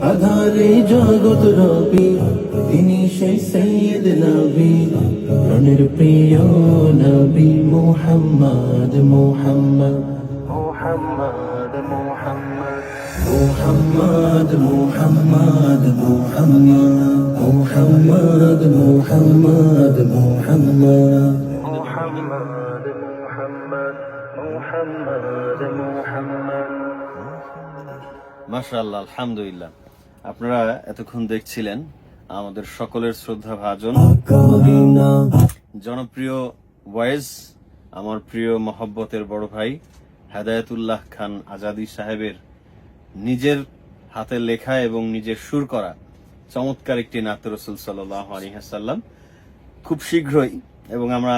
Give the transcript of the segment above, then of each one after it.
আধারে জগৎ রবি তিনি সেই সৈয়দ নবী প্রাণের প্রিয় নবী মোহাম্মদ মোহাম্মদ মোহাম্মদ মোহাম্মদ মোহাম্মদ মোহাম্মদ। মোহাম্মদ মোহাম্মদ মোহাম্মদ মোহাম্মদ। মাশাআল্লাহ আলহামদুলিল্লাহ। আপনারা এতক্ষণ দেখছিলেন আমাদের সকলের শ্রদ্ধা ভাজন। জনপ্রিয় ওয়েজ আমার প্রিয় মহব্বতের বড় ভাই হেদায়েতুল্লাহ খান আজাদি সাহেবের নিজের হাতে লেখা এবং নিজের সুর করা চমৎকার একটি নাত্য রসুল সাল্লাহ আলিহাসাল্লাম খুব শীঘ্রই, এবং আমরা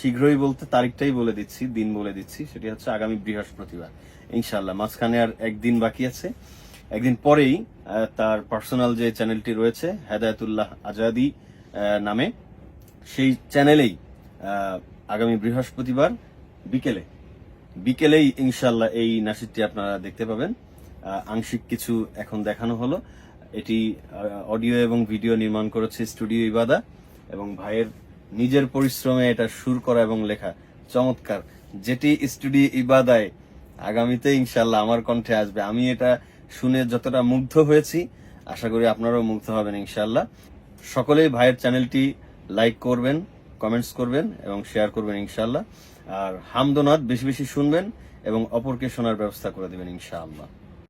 শীঘ্রই বলতে তারিখটাই বলে দিচ্ছি, দিন বলে দিচ্ছি, সেটি হচ্ছে আগামী বৃহস্পতিবার। ইনশাল্লাহ মাঝখানে আর একদিন বাকি আছে। একদিন পরেই তার পার্সোনাল যে চ্যানেলটি রয়েছে, হেদায়তুল্লাহ আজাদি নামে, সেই চ্যানেলেই আগামী বৃহস্পতিবার বিকেলে, বিকেলেই ইনশাল্লাহ এই নাসিদটি আপনারা দেখতে পাবেন। আংশিক কিছু এখন দেখানো হলো। এটি অডিও এবং ভিডিও নির্মাণ করেছে স্টুডিও ইবাদা এবং ভাইয়ের নিজের পরিশ্রমে এটা সুর করা এবং লেখা। চমৎকার। যেটি স্টুডিও ইবাদায় আগামীতে ইনশাল্লাহ আমার কণ্ঠে আসবে। আমি এটা শুনে যতটা মুগ্ধ হয়েছি, আশা করি আপনারাও মুগ্ধ হবেন ইনশাল্লাহ সকলেই ভাইয়ের চ্যানেলটি লাইক করবেন, কমেন্টস করবেন এবং শেয়ার করবেন ইনশাল্লাহ আর হামদোনাথ বেশি বেশি শুনবেন এবং অপরকে শোনার ব্যবস্থা করে দেবেন ইনশাআল্লাহ।